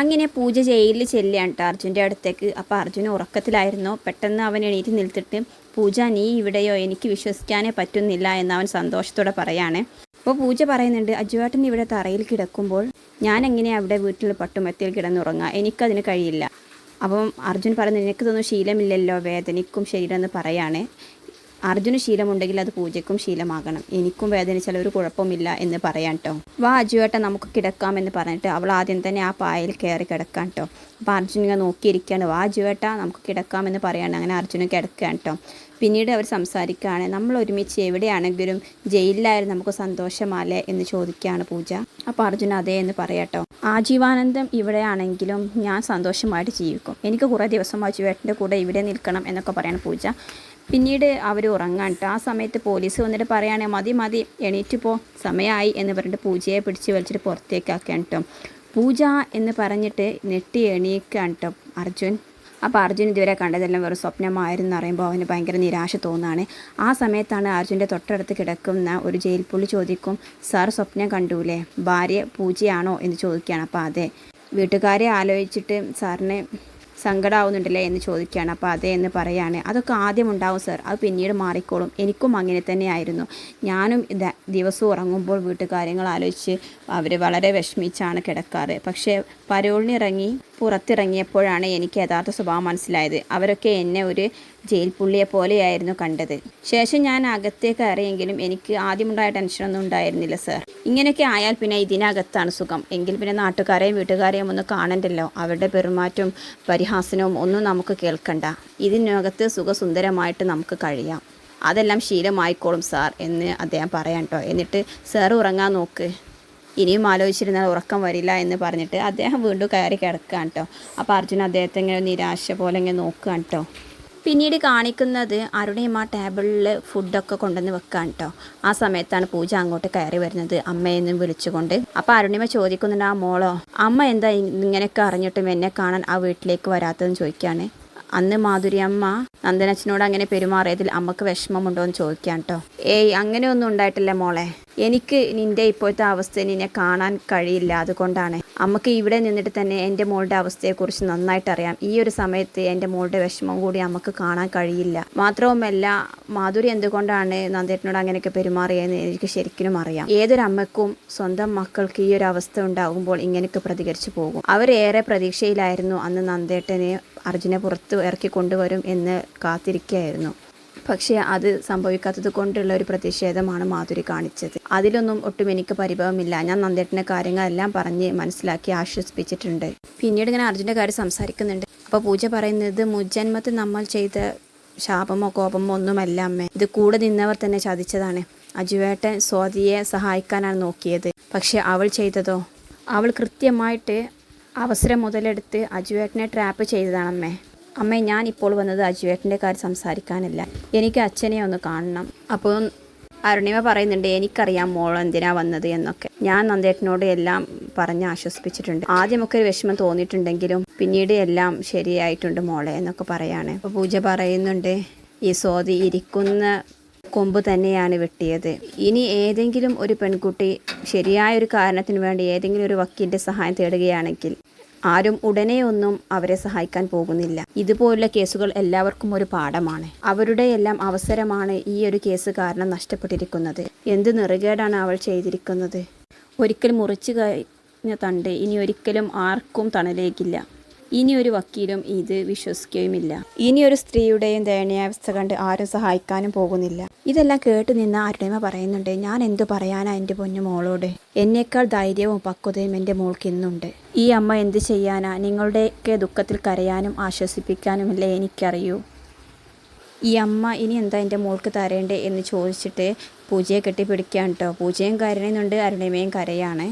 അങ്ങനെ പൂജ ജയിലിൽ ചെല്ലുകയാണ് കേട്ടോ അർജുന്റെ അടുത്തേക്ക്. അപ്പോൾ അർജുന ഉറക്കത്തിലായിരുന്നു. പെട്ടെന്ന് അവൻ എണീറ്റ് നിൽത്തിട്ട് പൂജ നീ ഇവിടെയോ? എനിക്ക് വിശ്വസിക്കാനേ പറ്റുന്നില്ല എന്ന് അവൻ സന്തോഷത്തോടെ പറയാണ്. അപ്പോൾ പൂജ പറയുന്നുണ്ട് അജുവേട്ടൻ ഇവിടെ തറയിൽ കിടക്കുമ്പോൾ ഞാൻ എങ്ങനെയാണ് അവിടെ വീട്ടിൽ പട്ടുമെത്തിയിൽ കിടന്നുറങ്ങുക എനിക്കതിന് കഴിയില്ല. അപ്പം അർജുൻ പറഞ്ഞു നിനക്ക് തോന്നുന്നു ശീലമില്ലല്ലോ വേദനിക്കും ശരീരം എന്ന് പറയാണ്. അർജുന് ശീലമുണ്ടെങ്കിൽ അത് പൂജയ്ക്കും ശീലമാകണം. എനിക്കും വേദനിച്ചാൽ ഒരു കുഴപ്പമില്ല എന്ന് പറയാൻ കേട്ടോ വാ അജുവേട്ട നമുക്ക് കിടക്കാമെന്ന് പറഞ്ഞിട്ട് അവൾ ആദ്യം തന്നെ ആ പായയിൽ കയറി കിടക്കാൻ കേട്ടോ അപ്പോൾ അർജുൻ ഇങ്ങനെ നോക്കിയിരിക്കുകയാണ്. വാ അജുവേട്ട നമുക്ക് കിടക്കാമെന്ന് പറയാണ്. അങ്ങനെ അർജുന് കിടക്കുകയാണ് കേട്ടോ പിന്നീട് അവർ സംസാരിക്കുകയാണ്. നമ്മൾ ഒരുമിച്ച് എവിടെയാണെങ്കിലും ജയിലിലായാലും നമുക്ക് സന്തോഷമല്ലേ? എന്ന് ചോദിക്കുകയാണ് പൂജ. അപ്പോൾ അർജുൻ അതെ എന്ന് പറയാട്ടോ ആജീവാനന്ദം ഇവിടെയാണെങ്കിലും ഞാൻ സന്തോഷമായിട്ട് ജീവിക്കും. എനിക്ക് കുറേ ദിവസം അജുവേട്ടന്റെ കൂടെ ഇവിടെ നിൽക്കണം എന്നൊക്കെ പറയാണ് പൂജ. പിന്നീട് അവർ ഉറങ്ങാൻ. ആ സമയത്ത് പോലീസ് വന്നിട്ട് പറയുകയാണെങ്കിൽ മതി മതി എണീറ്റ് പോ സമയമായി എന്ന് പറഞ്ഞിട്ട് പൂജയെ പിടിച്ച് വലിച്ചിട്ട് പുറത്തേക്കാക്കാൻ കേട്ടോ പൂജ എന്ന് പറഞ്ഞിട്ട് നെട്ടി എണീക്കാൻ കേട്ടോ അർജുൻ. അപ്പോൾ അർജുൻ ഇതുവരെ കണ്ടതെല്ലാം വെറും സ്വപ്നമായിരുന്നു പറയുമ്പോൾ അവന് ഭയങ്കര നിരാശ തോന്നുകയാണ് ആ സമയത്താണ് അർജുന്റെ തൊട്ടടുത്ത് കിടക്കുന്ന ഒരു ജയിൽ പുള്ളി ചോദിക്കും സാർ സ്വപ്നം കണ്ടൂലേ? ഭാര്യ പൂജയാണോ? എന്ന് ചോദിക്കുകയാണ് അപ്പോൾ അതെ. വീട്ടുകാരെ ആലോചിച്ചിട്ട് സാറിന് സങ്കടമാവുന്നുണ്ടല്ലേ എന്ന് ചോദിക്കുകയാണ്. അപ്പോൾ അതെ എന്ന് പറയാണ്. അതൊക്കെ ആദ്യം ഉണ്ടാവും സർ. അത് പിന്നീട് മാറിക്കോളും. എനിക്കും അങ്ങനെ തന്നെയായിരുന്നു. ഞാനും ദിവസവും ഉറങ്ങുമ്പോൾ വീട്ടുകാര്യങ്ങൾ ആലോചിച്ച് അവർ വളരെ വിഷമിച്ചാണ് കിടക്കാറ്. പക്ഷേ പരോളിനിറങ്ങി പുറത്തിറങ്ങിയപ്പോഴാണ് എനിക്ക് യഥാർത്ഥ സ്വഭാവം മനസ്സിലായത്. അവരൊക്കെ എന്നെ ഒരു ജയിൽ പുള്ളിയെ പോലെയായിരുന്നു കണ്ടത്. ശേഷം ഞാൻ അകത്തേക്ക് അറിയെങ്കിലും എനിക്ക് ആദ്യമുണ്ടായ ടെൻഷനൊന്നും ഉണ്ടായിരുന്നില്ല സർ. ഇങ്ങനെയൊക്കെ ആയാൽ പിന്നെ ഇതിനകത്താണ് സുഖം. എങ്കിൽ പിന്നെ നാട്ടുകാരെയും വീട്ടുകാരെയും ഒന്ന് കാണണ്ടല്ലോ. അവരുടെ പെരുമാറ്റവും പരിഹാസനവും ഒന്നും നമുക്ക് കേൾക്കണ്ട. ഇതിനകത്ത് സുഖസുന്ദരമായിട്ട് നമുക്ക് കഴിയാം. അതെല്ലാം ശീലമായിക്കോളും സാർ എന്ന് അദ്ദേഹം പറയാം കേട്ടോ എന്നിട്ട് സാർ ഉറങ്ങാൻ നോക്ക്. ഇനിയും ആലോചിച്ചിരുന്നാൽ ഉറക്കം വരില്ല എന്ന് പറഞ്ഞിട്ട് അദ്ദേഹം വീണ്ടും കയറി കിടക്കുകയാണ് കേട്ടോ അപ്പോൾ അർജുൻ അദ്ദേഹത്തെ ഇങ്ങനെ നിരാശ പോലെ ഇങ്ങനെ നോക്കുകയാണ് കേട്ടോ പിന്നീട് കാണിക്കുന്നത് അരുണയും ആ ടേബിളിൽ ഫുഡൊക്കെ കൊണ്ടുവന്ന് വെക്കാൻ കേട്ടോ ആ സമയത്താണ് പൂജ അങ്ങോട്ട് കയറി വരുന്നത് അമ്മയെന്നും വിളിച്ചുകൊണ്ട്. അപ്പോൾ അരുണിമ ചോദിക്കുന്നുണ്ട് ആ മോളോ അമ്മ എന്താ ഇങ്ങനെയൊക്കെ അറിഞ്ഞിട്ടും എന്നെ കാണാൻ ആ വീട്ടിലേക്ക് വരാത്തതെന്ന് ചോദിക്കുകയാണ് അന്ന് മാധുരി അമ്മ നന്ദനച്ചനോട് അങ്ങനെ പെരുമാറിയതിൽ അമ്മയ്ക്ക് വിഷമമുണ്ടോ എന്ന് ചോദിക്കാം കേട്ടോ ഏയ് അങ്ങനെയൊന്നും ഉണ്ടായിട്ടില്ല മോളെ. എനിക്ക് നിന്റെ ഇപ്പോഴത്തെ അവസ്ഥ നിന്നെ കാണാൻ കഴിയില്ല. അതുകൊണ്ടാണ് അമ്മയ്ക്ക് ഇവിടെ നിന്നിട്ട് തന്നെ എന്റെ മോളുടെ അവസ്ഥയെക്കുറിച്ച് നന്നായിട്ട് അറിയാം. ഈ ഒരു സമയത്ത് എന്റെ മോളുടെ വിഷമം കൂടി അമ്മയ്ക്ക് കാണാൻ കഴിയില്ല. മാത്രവുമല്ല മാധുരി എന്തുകൊണ്ടാണ് നന്ദേട്ടനോട് അങ്ങനെയൊക്കെ പെരുമാറിയതെന്ന് എനിക്ക് ശരിക്കും അറിയാം. ഏതൊരു അമ്മക്കും സ്വന്തം മക്കൾക്ക് ഈ ഒരു അവസ്ഥ ഉണ്ടാകുമ്പോൾ ഇങ്ങനെയൊക്കെ പ്രതികരിച്ചു പോകും. അവരേറെ പ്രതീക്ഷയിലായിരുന്നു അന്ന് നന്ദേട്ടനെ അർജുനെ പുറത്ത് ഇറക്കി കൊണ്ടുവരും എന്ന് കാത്തിരിക്കുകയായിരുന്നു. പക്ഷേ അത് സംഭവിക്കാത്തത് കൊണ്ടുള്ള ഒരു പ്രതിഷേധമാണ് മാധുരി കാണിച്ചത്. അതിലൊന്നും ഒട്ടും എനിക്ക് പരിഭവമില്ല. ഞാൻ നന്ദേട്ടന്റെ കാര്യങ്ങളെല്ലാം പറഞ്ഞ് മനസ്സിലാക്കി ആശ്വസിപ്പിച്ചിട്ടുണ്ട്. പിന്നീട് ഇങ്ങനെ അർജുന്റെ കാര്യം സംസാരിക്കുന്നുണ്ട്. അപ്പോൾ പൂജ പറയുന്നത് മുജന്മത്ത് നമ്മൾ ചെയ്ത ശാപമോ കോപമോ ഒന്നുമല്ല അമ്മേ. ഇത് കൂടെ നിന്നവർ തന്നെ ചതിച്ചതാണ്. അജുവേട്ടൻ സ്വാതിയെ സഹായിക്കാനാണ് നോക്കിയത്. പക്ഷേ അവൾ ചെയ്തതോ? അവൾ കൃത്യമായിട്ട് അവസരം മുതലെടുത്ത് അജുവേട്ടനെ ട്രാപ്പ് ചെയ്തതാണമ്മേ. അമ്മേ ഞാൻ ഇപ്പോൾ വന്നത് അജുവേട്ടന്റെ കാര്യം സംസാരിക്കാനല്ല. എനിക്ക് അച്ഛനെ ഒന്ന് കാണണം. അപ്പോൾ അരുണിമ പറയുന്നുണ്ട് എനിക്കറിയാം മോൾ എന്തിനാ വന്നത് എന്നൊക്കെ. ഞാൻ നന്ദേട്ടനോട് എല്ലാം പറഞ്ഞ് ആശ്വസിപ്പിച്ചിട്ടുണ്ട്. ആദ്യമൊക്കെ ഒരു വിഷമം തോന്നിയിട്ടുണ്ടെങ്കിലും പിന്നീട് എല്ലാം ശരിയായിട്ടുണ്ട് മോളെ എന്നൊക്കെ പറയാണ്. അപ്പോൾ പൂജ പറയുന്നുണ്ട് ഈ സ്വാതി ഇരിക്കുന്ന കൊമ്പ് തന്നെയാണ് വെട്ടിയത്. ഇനി ഏതെങ്കിലും ഒരു പെൺകുട്ടി ശരിയായ ഒരു കാരണത്തിന് വേണ്ടി ഏതെങ്കിലും ഒരു വക്കീലിന്റെ സഹായം തേടുകയാണെങ്കിൽ ആരും ഉടനെ ഒന്നും അവരെ സഹായിക്കാൻ പോകുന്നില്ല. ഇതുപോലുള്ള കേസുകൾ എല്ലാവർക്കും ഒരു പാഠമാണ്. അവരുടെ എല്ലാം അവസരമാണ് ഈ ഒരു കേസ് കാരണം നഷ്ടപ്പെട്ടിരിക്കുന്നത്. എന്ത് നിറുകേടാണ് അവൾ ചെയ്തിരിക്കുന്നത്? ഒരിക്കൽ മുറിച്ചു കഴിഞ്ഞ തണ്ട് ഇനി ഒരിക്കലും ആർക്കും തണലേക്കില്ല. ഇനി ഒരു വക്കീലും ഇത് വിശ്വസിക്കുകയുമില്ല. ഇനി ഒരു സ്ത്രീയുടെയും ദയനീയാവസ്ഥ കണ്ട് ആരും സഹായിക്കാനും പോകുന്നില്ല. ഇതെല്ലാം കേട്ട് നിന്ന് അരുണിമ പറയുന്നുണ്ട് ഞാൻ എന്തു പറയാനാ എന്റെ പൊന്നു മോളോട്? എന്നേക്കാൾ ധൈര്യവും പക്വതയും എന്റെ മോൾക്ക് ഇന്നുണ്ട്. ഈ അമ്മ എന്ത് ചെയ്യാനാ? നിങ്ങളുടെയൊക്കെ ദുഃഖത്തിൽ കരയാനും ആശ്വസിപ്പിക്കാനുമല്ലേ എനിക്കറിയൂ. ഈ അമ്മ ഇനി എന്താ എന്റെ മോൾക്ക് തരേണ്ടേ? എന്ന് ചോദിച്ചിട്ട് പൂജയെ കെട്ടിപ്പിടിക്കാൻ കേട്ടോ പൂജയും കരയുന്നുണ്ട് അരുണിമയും കരയാണ്.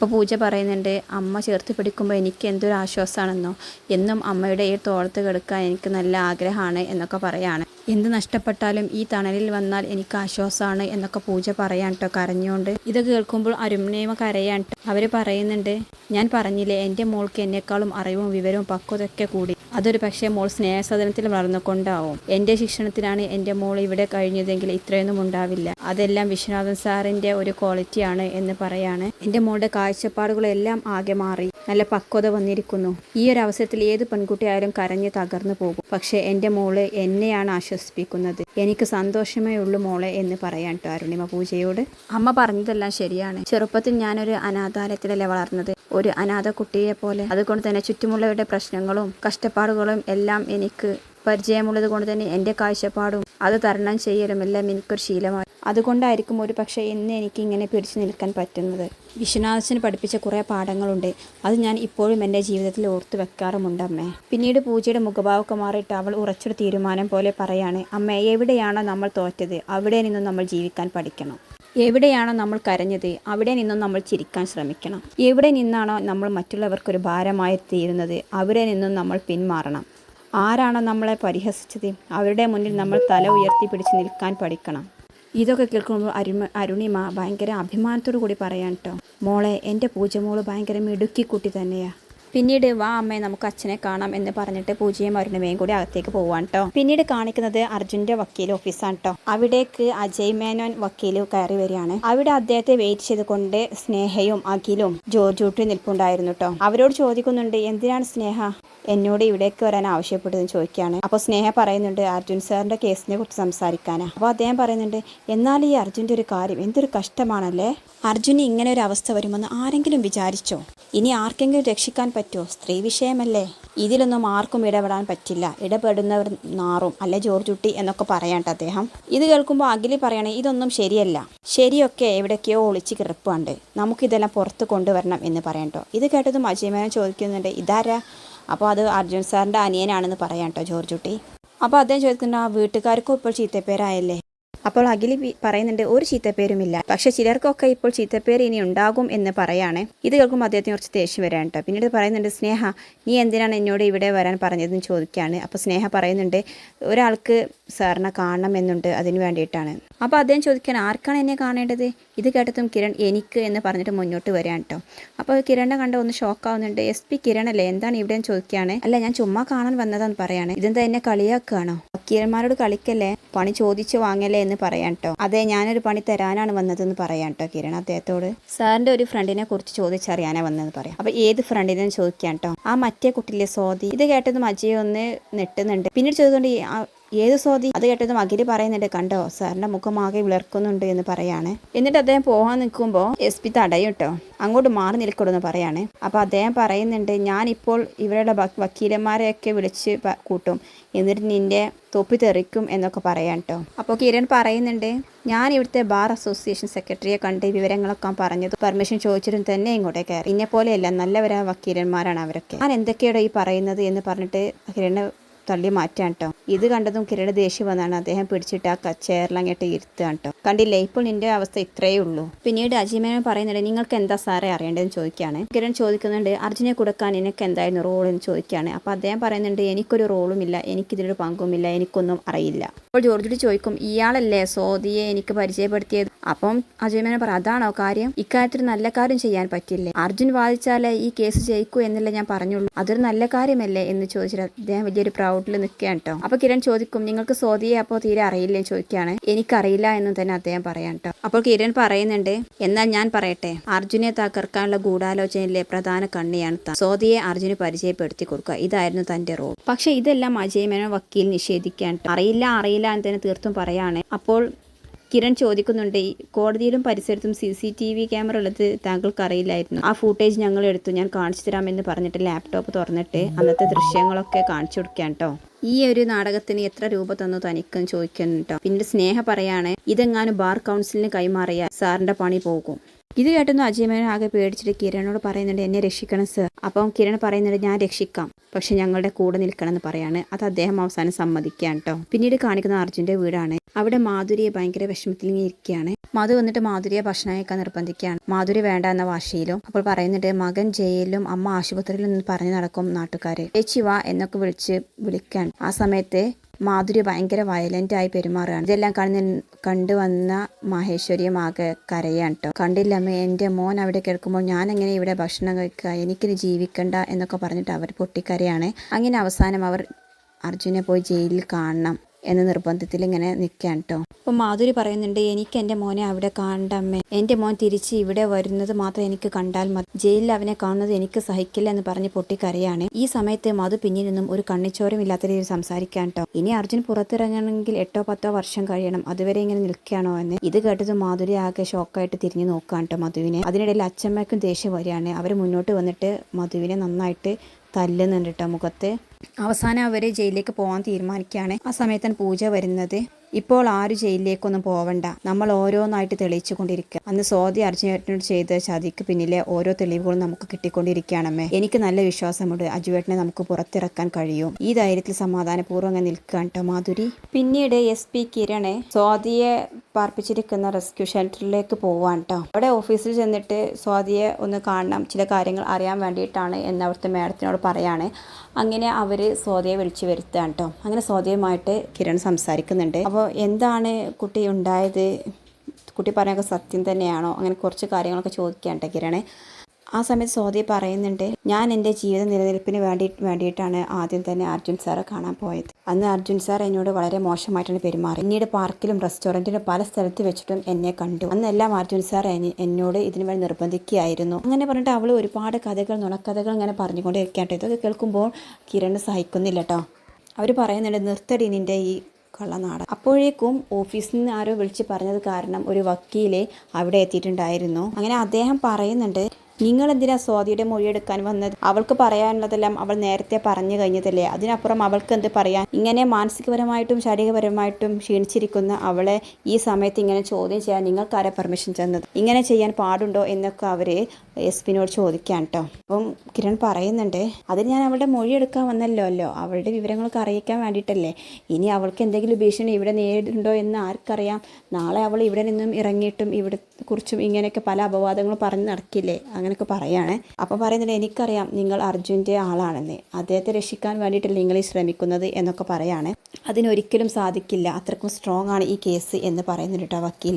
അപ്പോൾ പൂജ പറയുന്നുണ്ട് അമ്മ ചേർത്ത് പിടിക്കുമ്പോൾ എനിക്ക് എന്തൊരു ആശ്വാസമാണെന്നോ എന്നും അമ്മയുടെ ഈ തോളത്ത് കിടക്കാൻ എനിക്ക് നല്ല ആഗ്രഹമാണ് എന്നൊക്കെ പറയാണ്. എന്ത് നഷ്ടപ്പെട്ടാലും ഈ തണലിൽ വന്നാൽ എനിക്ക് ആശ്വാസമാണ് എന്നൊക്കെ പൂജ പറയാൻ കേട്ടോ കരഞ്ഞുകൊണ്ട്. ഇത് കേൾക്കുമ്പോൾ അരുണിമ കരയാൻ അവർ പറയുന്നുണ്ട് ഞാൻ പറഞ്ഞില്ലേ എന്റെ മോൾക്ക് എന്നെക്കാളും അറിവും വിവരവും പക്വതൊക്കെ കൂടി. അതൊരു പക്ഷേ മോൾ സ്നേഹസദനത്തിൽ വളർന്നുകൊണ്ടാവും. എന്റെ ശിക്ഷണത്തിലാണ് എന്റെ മോൾ ഇവിടെ കഴിഞ്ഞതെങ്കിൽ ഇത്രയൊന്നും ഉണ്ടാവില്ല. അതെല്ലാം വിശ്വനാഥൻ സാറിന്റെ ഒരു ക്വാളിറ്റിയാണ് എന്ന് പറയാണ്. എന്റെ മോളുടെ കാഴ്ചപ്പാടുകളെല്ലാം ആകെ മാറി. നല്ല പക്വത വന്നിരിക്കുന്നു. ഈ ഒരു അവസരത്തിൽ ഏത് പെൺകുട്ടിയായാലും കരഞ്ഞ് തകർന്നു പോകും. പക്ഷേ എന്റെ മോൾ എന്നെയാണ് ആശ്വസിപ്പിക്കുന്നത് എനിക്ക് സന്തോഷമേ ഉള്ളൂ മോളെ എന്ന് പറയാൻ കേട്ടോ അരുണിമ പൂജയോട്. അമ്മ പറഞ്ഞതെല്ലാം ശരിയാണ്. ചെറുപ്പത്തിൽ ഞാനൊരു അനാഥാലയത്തിലല്ലേ വളർന്നത്. ഒരു അനാഥ കുട്ടിയെ പോലെ. അതുകൊണ്ട് തന്നെ ചുറ്റുമുള്ളവരുടെ പ്രശ്നങ്ങളും കഷ്ടപ്പാടുകളും എല്ലാം എനിക്ക് പരിചയമുള്ളത് കൊണ്ട് തന്നെ എന്റെ കാഴ്ചപ്പാടും അത് തരണം ചെയ്യലും എല്ലാം എനിക്കൊരു ശീലമായി അതുകൊണ്ടായിരിക്കും ഒരു പക്ഷേ ഇന്ന് എനിക്ക് ഇങ്ങനെ പിടിച്ചു നിൽക്കാൻ പറ്റുന്നത്. വിശ്വനാഥന് പഠിപ്പിച്ച കുറേ പാഠങ്ങളുണ്ട്. അത് ഞാൻ ഇപ്പോഴും എന്റെ ജീവിതത്തിൽ ഓർത്തു വെക്കാറുമുണ്ട് അമ്മേ. പിന്നീട് പൂജയുടെ മുഖഭാവമൊക്കെ മാറിയിട്ട് അവൾ ഉറച്ചൊരു തീരുമാനം പോലെ പറയാണ് അമ്മേ എവിടെയാണോ നമ്മൾ തോറ്റത് അവിടെ നിന്നും നമ്മൾ ജീവിക്കാൻ പഠിക്കണം. എവിടെയാണോ നമ്മൾ കരഞ്ഞത് അവിടെ നിന്നും നമ്മൾ ചിരിക്കാൻ ശ്രമിക്കണം. എവിടെ നിന്നാണോ നമ്മൾ മറ്റുള്ളവർക്കൊരു ഭാരമായി തീരുന്നത് അവിടെ നിന്നും നമ്മൾ പിന്മാറണം. ആരാണോ നമ്മളെ പരിഹസിച്ചത് അവരുടെ മുന്നിൽ നമ്മൾ തല ഉയർത്തി പിടിച്ച് നിൽക്കാൻ പഠിക്കണം. ഇതൊക്കെ കേൾക്കുമ്പോൾ അരുമ അരുണിമ ഭയങ്കര അഭിമാനത്തോടു കൂടി പറയാൻ കേട്ടോ മോളെ എന്റെ പൂജമോൾ ഭയങ്കര മിടുക്കിക്കുട്ടി തന്നെയാ. പിന്നീട് വാ അമ്മേ നമുക്ക് അച്ഛനെ കാണാം എന്ന് പറഞ്ഞിട്ട് പൂജയും അരുണിമയും കൂടി അകത്തേക്ക് പോവാൻ കേട്ടോ പിന്നീട് കാണിക്കുന്നത് അർജുന്റെ വക്കീൽ ഓഫീസാണ് കേട്ടോ അവിടേക്ക് അജയ് മേനോൻ വക്കീൽ കയറി വരികയാണ്. അവിടെ അദ്ദേഹത്തെ വെയിറ്റ് ചെയ്തുകൊണ്ട് സ്നേഹയും അഖിലും ജോർജൂട്ടി നിൽപ്പുണ്ടായിരുന്നു കേട്ടോ അവരോട് ചോദിക്കുന്നുണ്ട് എന്തിനാണ് സ്നേഹ? എന്നോട് ഇവിടേക്ക് വരാൻ ആവശ്യപ്പെട്ടതെന്ന് ചോദിക്കുകയാണ്. അപ്പോൾ സ്നേഹ പറയുന്നുണ്ട് അർജുൻ സാറിന്റെ കേസിനെ കുറിച്ച് സംസാരിക്കാനാ. അപ്പോൾ അദ്ദേഹം പറയുന്നുണ്ട് എന്നാൽ ഈ അർജുന്റെ ഒരു കാര്യം എന്തൊരു കഷ്ടമാണല്ലേ? അർജുന് ഇങ്ങനെ ഒരു അവസ്ഥ വരുമെന്ന് ആരെങ്കിലും വിചാരിച്ചോ? ഇനി ആർക്കെങ്കിലും രക്ഷിക്കാൻ പറ്റുമോ? സ്ത്രീ വിഷയമല്ലേ? ഇതിലൊന്നും ആർക്കും ഇടപെടാൻ പറ്റില്ല. ഇടപെടുന്നവർ നാറും. അല്ലെ ജോർജ് കുട്ടി എന്നൊക്കെ പറയാണ്ട് അദ്ദേഹം. ഇത് കേൾക്കുമ്പോൾ അഖിലി പറയണേ ഇതൊന്നും ശരിയല്ല. ശരിയൊക്കെ എവിടേക്കോ ഒളിച്ച് കിടപ്പുണ്ട്. നമുക്കിതെല്ലാം പുറത്ത് കൊണ്ടുവരണം എന്ന് പറയണ്ടോ ഇത് കേട്ടതും അജയമേനൻ ചോദിക്കുന്നുണ്ട് ഇതാരാ? അപ്പോൾ അത് അർജുൻ സാറിന്റെ അനിയനാണെന്ന് പറയാം കേട്ടോ ജോർജ് കുട്ടി. അപ്പോൾ അദ്ദേഹം ചോദിക്കുന്നുണ്ട് ആ വീട്ടുകാർക്കും ഇപ്പോൾ ചീത്തപ്പേരായല്ലേ? അപ്പോൾ അഖിലി പറയുന്നുണ്ട് ഒരു ചീത്തപ്പേരുമില്ല. പക്ഷെ ചിലർക്കൊക്കെ ഇപ്പോൾ ചീത്തപ്പേര് ഇനി ഉണ്ടാകും എന്ന് പറയാണ്. ഇത് കേൾക്കുമ്പോൾ അദ്ദേഹത്തിന് കുറച്ച് ദേഷ്യം വരാൻ കേട്ടോ. പിന്നീട് പറയുന്നുണ്ട് സ്നേഹ നീ എന്തിനാണ് എന്നോട് ഇവിടെ വരാൻ പറഞ്ഞതെന്ന് ചോദിക്കുകയാണ് അപ്പോൾ സ്നേഹ പറയുന്നുണ്ട് ഒരാൾക്ക് സാറിനെ കാണണമെന്നുണ്ട് അതിന് വേണ്ടിയിട്ടാണ്. അപ്പോൾ അദ്ദേഹം ചോദിക്കാൻ ആർക്കാണ് എന്നെ കാണേണ്ടത്? ഇത് കേട്ടതും കിരൺ എനിക്ക് എന്ന് പറഞ്ഞിട്ട് മുന്നോട്ട് വരാൻ കേട്ടോ അപ്പോൾ കിരണിനെ കണ്ട ഒന്ന് ഷോക്കാവുന്നുണ്ട് എസ് പി കിരൺ അല്ലേ? എന്താണ് ഇവിടെ? ചോദിക്കുകയാണ്. അല്ല ഞാൻ ചുമ്മാ കാണാൻ വന്നതാന്ന് പറയാണ്. ഇതെന്താ എന്നെ കളിയാക്കുകയാണോ? വക്കീലന്മാരോട് കളിക്കല്ലേ? പണി ചോദിച്ചു വാങ്ങല്ലേ എന്ന് പറയാൻ കേട്ടോ അതെ ഞാനൊരു പണി തരാനാണ് വന്നതെന്ന് പറയാൻ കേട്ടോ കിരൺ അദ്ദേഹത്തോട്. സാറിന്റെ ഒരു ഫ്രണ്ടിനെ കുറിച്ച് ചോദിച്ചറിയാനാണ് വന്നതെന്ന് പറയാം. അപ്പോൾ ഏത് ഫ്രണ്ടിനെ ചോദിക്കാൻ കേട്ടോ ആ മറ്റേ കുട്ടിയിലെ സ്വാതി? ഇത് കേട്ടതും അജയ് ഒന്ന് നെട്ടുന്നുണ്ട് പിന്നീട് ചോദിക്കൊണ്ട് ഏത് സ്വാതി അത് കേട്ടതും അഖിലി പറയുന്നുണ്ട് കണ്ടോ സാറിന്റെ മുഖം ആകെ വിളർക്കുന്നുണ്ട് എന്ന് പറയാണ്. എന്നിട്ട് അദ്ദേഹം പോകാൻ നിൽക്കുമ്പോൾ എസ് പി തടയും അങ്ങോട്ട് മാറി നിൽക്കണമെന്ന് പറയാണ്. അപ്പോൾ അദ്ദേഹം പറയുന്നുണ്ട് ഞാനിപ്പോൾ ഇവരുടെ വ- വക്കീലന്മാരെയൊക്കെ വിളിച്ച് കൂട്ടും എന്നിട്ട് നിന്റെ തൊപ്പി തെറിക്കും എന്നൊക്കെ പറയാം കേട്ടോ അപ്പോൾ കിരൺ പറയുന്നുണ്ട് ഞാൻ ഇവിടുത്തെ ബാർ അസോസിയേഷൻ സെക്രട്ടറിയെ കണ്ട് വിവരങ്ങളൊക്കെ പറഞ്ഞത് പെർമിഷൻ ചോദിച്ചിട്ടും തന്നെ ഇങ്ങോട്ടേ കയറി. ഇന്നെ പോലെയല്ല നല്ലവരാ വക്കീലന്മാരാണ് അവരൊക്കെ. ഞാൻ എന്തൊക്കെയാണോ ഈ പറയുന്നത് എന്ന് പറഞ്ഞിട്ട് കിരണ് തള്ളി മാറ്റാൻ കേട്ടോ ഇത് കണ്ടതും കിരണ് ദേഷ്യം വന്നാണ്. അദ്ദേഹം പിടിച്ചിട്ട് ആ കച്ചേറിലങ്ങോട്ട് ഇരുത്തുകയാണ് കേട്ടോ കണ്ടില്ലേ ഇപ്പോൾ നിന്റെ അവസ്ഥ ഇത്രയേ ഉള്ളൂ. പിന്നീട് അജിമേനൻ പറയുന്നുണ്ട് നിങ്ങൾക്ക് എന്താ സാറേ അറിയേണ്ടതെന്ന് ചോദിക്കുകയാണ്. കിരൺ ചോദിക്കുന്നുണ്ട് അർജുനെ കൊടുക്കാൻ എനിക്ക് എന്തായിരുന്നു റോൾ എന്ന് ചോദിക്കുകയാണ്. അപ്പോൾ അദ്ദേഹം പറയുന്നുണ്ട് എനിക്കൊരു റോളും ഇല്ല. എനിക്കിതിലൊരു പങ്കുമില്ല എനിക്കൊന്നും അറിയില്ല. അപ്പോൾ ജോർജുടി ചോദിക്കും ഇയാളല്ലേ സോദിയെ എനിക്ക് പരിചയപ്പെടുത്തിയത്? അപ്പം അജയമേനൻ പറ അതാണോ കാര്യം? ഇക്കാര്യത്തിൽ നല്ല കാര്യം ചെയ്യാൻ പറ്റില്ലേ? അർജുൻ വാദിച്ചാലേ ഈ കേസ് ജയിക്കൂ എന്നല്ലേ ഞാൻ പറഞ്ഞുള്ളൂ. അതൊരു നല്ല കാര്യമല്ലേ? എന്ന് ചോദിച്ചാൽ അദ്ദേഹം വലിയൊരു പ്രൗഡിൽ നിൽക്കുകയാണ് കേട്ടോ അപ്പൊ കിരൺ ചോദിക്കും നിങ്ങൾക്ക് സോദിയെ അപ്പോൾ തീരെ അറിയില്ലേ? ചോദിക്കുകയാണ്. എനിക്കറിയില്ല എന്ന് തന്നെ അദ്ദേഹം പറയാം കേട്ടോ അപ്പോൾ കിരൺ പറയുന്നുണ്ട് എന്നാൽ ഞാൻ പറയട്ടെ. അർജുനെ തകർക്കാനുള്ള ഗൂഢാലോചനയിലെ പ്രധാന കണ്ണിയാണ് സോദിയെ അർജുന് പരിചയപ്പെടുത്തി കൊടുക്കുക. ഇതായിരുന്നു തന്റെ റോൾ പക്ഷെ ഇതെല്ലാം അജയ് മേനോൻ വക്കീൽ നിഷേധിക്കാൻ. അറിയില്ല അറിയില്ല എന്ന് തന്നെ തീർത്തും പറയാണ്. അപ്പോൾ കിരൺ ചോദിക്കുന്നുണ്ട് കോടതിയിലും പരിസരത്തും C C T V camera ഉള്ളത് താങ്കൾക്ക് അറിയില്ലായിരുന്നു ആ ഫൂട്ടേജ് ഞങ്ങൾ എടുത്തു ഞാൻ കാണിച്ചു തരാമെന്ന് പറഞ്ഞിട്ട് ലാപ്ടോപ്പ് തുറന്നിട്ട് അന്നത്തെ ദൃശ്യങ്ങളൊക്കെ കാണിച്ചു കൊടുക്കാൻ കേട്ടോ ഈ ഒരു നാടകത്തിന് എത്ര രൂപ തന്നു തനിക്കെന്ന് ചോദിക്കുന്നു കേട്ടോ പിന്നീട് സ്നേഹ പറയാണ് ഇതെങ്ങാനും ബാർ കൗൺസിലിന് കൈമാറിയാൽ സാറിന്റെ പണി പോകും. ഇത് കേട്ടൊന്നും അജയമേനൻ ആകെ പേടിച്ചിട്ട് കിരണോട് പറയുന്നുണ്ട് എന്നെ രക്ഷിക്കണം സർ. അപ്പം കിരൺ പറയുന്നുണ്ട് ഞാൻ രക്ഷിക്കാം. പക്ഷെ ഞങ്ങളുടെ കൂടെ നിൽക്കണം എന്ന് പറയാണ്. അത് അദ്ദേഹം അവസാനം സമ്മതിക്കാൻ കേട്ടോ. പിന്നീട് കാണിക്കുന്ന അർജുന്റെ വീടാണ്. അവിടെ മാധുരിയെ ഭയങ്കര വിഷമത്തിൽ ഇരിക്കുകയാണ്. മധു വന്നിട്ട് മാധുരിയെ ഭക്ഷണം കഴിക്കാൻ നിർബന്ധിക്കുകയാണ്. മാധുരി വേണ്ട എന്ന വാശിയിലും അപ്പോൾ പറയുന്നുണ്ട് മകൻ ജയിലിലും അമ്മ ആശുപത്രിയിലും പറഞ്ഞു നടക്കും നാട്ടുകാരെ. ചേച്ചി വാ എന്നൊക്കെ വിളിച്ച് വിളിക്കാൻ ആ സമയത്ത് മാധുരി ഭയങ്കര വയലന്റ് ആയി പെരുമാറുകയാണ്. ഇതെല്ലാം കണ്ണ് കണ്ടു വന്ന മഹേശ്വരിയും ആകെ കരയാണ് കേട്ടോ കണ്ടില്ലമ്മേ എന്റെ മോൻ അവിടെ കേൾക്കുമ്പോൾ ഞാൻ എങ്ങനെ ഇവിടെ ഭക്ഷണം കഴിക്കുക? എനിക്കിത് ജീവിക്കണ്ട എന്നൊക്കെ പറഞ്ഞിട്ട് അവർ പൊട്ടിക്കരയാണ്. അങ്ങനെ അവസാനം അവർ അർജുനെ പോയി ജയിലിൽ കാണണം. എന്ന നിർബന്ധത്തിൽ ഇങ്ങനെ നിൽക്കാൻ കേട്ടോ അപ്പോൾ മാധുരി പറയുന്നുണ്ട് എനിക്ക് എന്റെ മോനെ അവിടെ കാണണ്ടമ്മേ. എന്റെ മോൻ തിരിച്ച് ഇവിടെ വരുന്നത് മാത്രം എനിക്ക് കണ്ടാൽ മതി. ജയിലിൽ അവനെ കാണുന്നത് എനിക്ക് സഹിക്കില്ല എന്ന് പറഞ്ഞ് പൊട്ടിക്കരയാണ്. ഈ സമയത്ത് മധു പിന്നിൽ നിന്നും ഒരു കണ്ണിച്ചോരം ഇല്ലാത്ത രീതിയിൽ സംസാരിക്കാൻ കേട്ടോ ഇനി അർജുൻ പുറത്തിറങ്ങണമെങ്കിൽ എട്ടോ പത്തോ വർഷം കഴിയണം. അതുവരെ ഇങ്ങനെ നിൽക്കുകയാണോ എന്ന്. ഇത് കേട്ടത് മാധുരി ആകെ ഷോക്കായിട്ട് തിരിഞ്ഞു നോക്കാൻ കേട്ടോ മധുവിനെ. അതിനിടയിൽ അച്ഛമ്മയ്ക്കും ദേഷ്യം വരികയാണ്. അവർ മുന്നോട്ട് വന്നിട്ട് മധുവിനെ നന്നായിട്ട് തല്ലുന്നുണ്ട് കേട്ടോ മുഖത്ത്. അവസാനം അവർ ജയിലിലേക്ക് പോകാൻ തീരുമാനിക്കുകയാണ്. ആ സമയത്താണ് പൂജ വരുന്നത്. ഇപ്പോൾ ആരും ജയിലിലേക്കൊന്നും പോവണ്ട. നമ്മൾ ഓരോന്നായിട്ട് തെളിയിച്ചു കൊണ്ടിരിക്കുക അന്ന് സ്വാതി അർജുനേട്ടനോട് ചെയ്ത ചതിക്ക് പിന്നിലെ ഓരോ തെളിവുകളും നമുക്ക് കിട്ടിക്കൊണ്ടിരിക്കുകയാണമ്മേ. എനിക്ക് നല്ല വിശ്വാസമുണ്ട് അജുവേട്ടനെ നമുക്ക് പുറത്തിറക്കാൻ കഴിയും. ഈ ധൈര്യത്തിൽ സമാധാനപൂർവം അങ്ങ് നിൽക്കാൻ കേട്ടോ മാധുരി. പിന്നീട് എസ് പി കിരണെ സ്വാതിയെ പാർപ്പിച്ചിരിക്കുന്ന റെസ്ക്യൂ ഷെൽട്ടറിലേക്ക് പോവാൻ കേട്ടോ അവിടെ ഓഫീസിൽ ചെന്നിട്ട് സ്വാതിയെ ഒന്ന് കാണണം. ചില കാര്യങ്ങൾ അറിയാൻ വേണ്ടിയിട്ടാണ് എന്ന് അവിടുത്തെ മാഡത്തിനോട് പറയാണ്. അങ്ങനെ അവർ സ്വാതിയെ വിളിച്ചു വരുത്തുകയാണ് കേട്ടോ അങ്ങനെ സ്വാതിയുമായിട്ട് കിരൺ സംസാരിക്കുന്നുണ്ട്. അപ്പോൾ എന്താണ് കുട്ടി ഉണ്ടായത്? കുട്ടി പറഞ്ഞൊക്കെ സത്യം തന്നെയാണോ? അങ്ങനെ കുറച്ച് കാര്യങ്ങളൊക്കെ ചോദിക്കാൻ കേട്ടോ കിരണേ. ആ സമയത്ത് സ്വാതി പറയുന്നുണ്ട് ഞാൻ എന്റെ ജീവിത നിലനിൽപ്പിന് വേണ്ടി വേണ്ടിയിട്ടാണ് ആദ്യം തന്നെ അർജുൻ സാറെ കാണാൻ പോയത്. അന്ന് അർജുൻ സാർ എന്നോട് വളരെ മോശമായിട്ടാണ് പെരുമാറി പിന്നീട് പാർക്കിലും റെസ്റ്റോറന്റിലും പല സ്ഥലത്ത് വെച്ചിട്ടും എന്നെ കണ്ടു. അന്നെല്ലാം അർജുൻ സാർ എന്നോട് ഇതിനു വേണ്ടി നിർബന്ധിക്കുകയായിരുന്നു. അങ്ങനെ പറഞ്ഞിട്ട് അവൾ ഒരുപാട് കഥകൾ നുണക്കഥകൾ ഇങ്ങനെ പറഞ്ഞുകൊണ്ടിരിക്കട്ടെ ഇതൊക്കെ കേൾക്കുമ്പോൾ കിരൺ സഹിക്കുന്നില്ല കേട്ടോ. അവർ പറയുന്നുണ്ട് നിർത്തടി നിന്റെ ഈ കള്ളനാടൻ അപ്പോഴേക്കും ഓഫീസിൽ നിന്ന് ആരോ വിളിച്ച് പറഞ്ഞത് കാരണം ഒരു വക്കീലെ അവിടെ എത്തിയിട്ടുണ്ടായിരുന്നു. അങ്ങനെ അദ്ദേഹം പറയുന്നുണ്ട് നിങ്ങൾ എന്തിനാ സ്വാതിയുടെ മൊഴിയെടുക്കാൻ വന്നത്? അവൾക്ക് പറയാനുള്ളതെല്ലാം അവൾ നേരത്തെ പറഞ്ഞു കഴിഞ്ഞതല്ലേ? അതിനപ്പുറം അവൾക്ക് എന്ത് പറയാൻ? ഇങ്ങനെ മാനസികപരമായിട്ടും ശാരീരികപരമായിട്ടും ക്ഷീണിച്ചിരിക്കുന്ന അവളെ ഈ സമയത്ത് ഇങ്ങനെ ചോദ്യം ചെയ്യാൻ നിങ്ങൾക്കാരെ പെർമിഷൻ തന്നത്? ഇങ്ങനെ ചെയ്യാൻ പാടുണ്ടോ എന്നൊക്കെ അവർ എസ് പിന്നോട് ചോദിക്കാൻ കേട്ടോ അപ്പം കിരൺ പറയുന്നുണ്ട് അതിന് ഞാൻ അവളുടെ മൊഴി എടുക്കാൻ വന്നല്ലോ അല്ലോ അവളുടെ വിവരങ്ങളൊക്കെ അറിയിക്കാൻ വേണ്ടിയിട്ടല്ലേ? ഇനി അവൾക്ക് എന്തെങ്കിലും ഭീഷണി ഇവിടെ നേരിടുണ്ടോ എന്ന് ആർക്കറിയാം? നാളെ അവൾ ഇവിടെ നിന്നും ഇറങ്ങിയിട്ടും ഇവിടെ കുറിച്ചും ഇങ്ങനെയൊക്കെ പല അപവാദങ്ങളും പറഞ്ഞ് നടക്കില്ലേ? അങ്ങനെയൊക്കെ പറയുകയാണ് അപ്പം പറയുന്നുണ്ട് എനിക്കറിയാം നിങ്ങൾ അർജുന്റെ ആളാണെന്ന്. അദ്ദേഹത്തെ രക്ഷിക്കാൻ വേണ്ടിയിട്ടല്ലേ നിങ്ങൾ ഈ ശ്രമിക്കുന്നത് എന്നൊക്കെ പറയാണ്. അതിനൊരിക്കലും സാധിക്കില്ല. അത്രക്കും സ്ട്രോങ് ആണ് ഈ കേസ് എന്ന് പറയുന്നുണ്ട് കേട്ടോ വക്കീൽ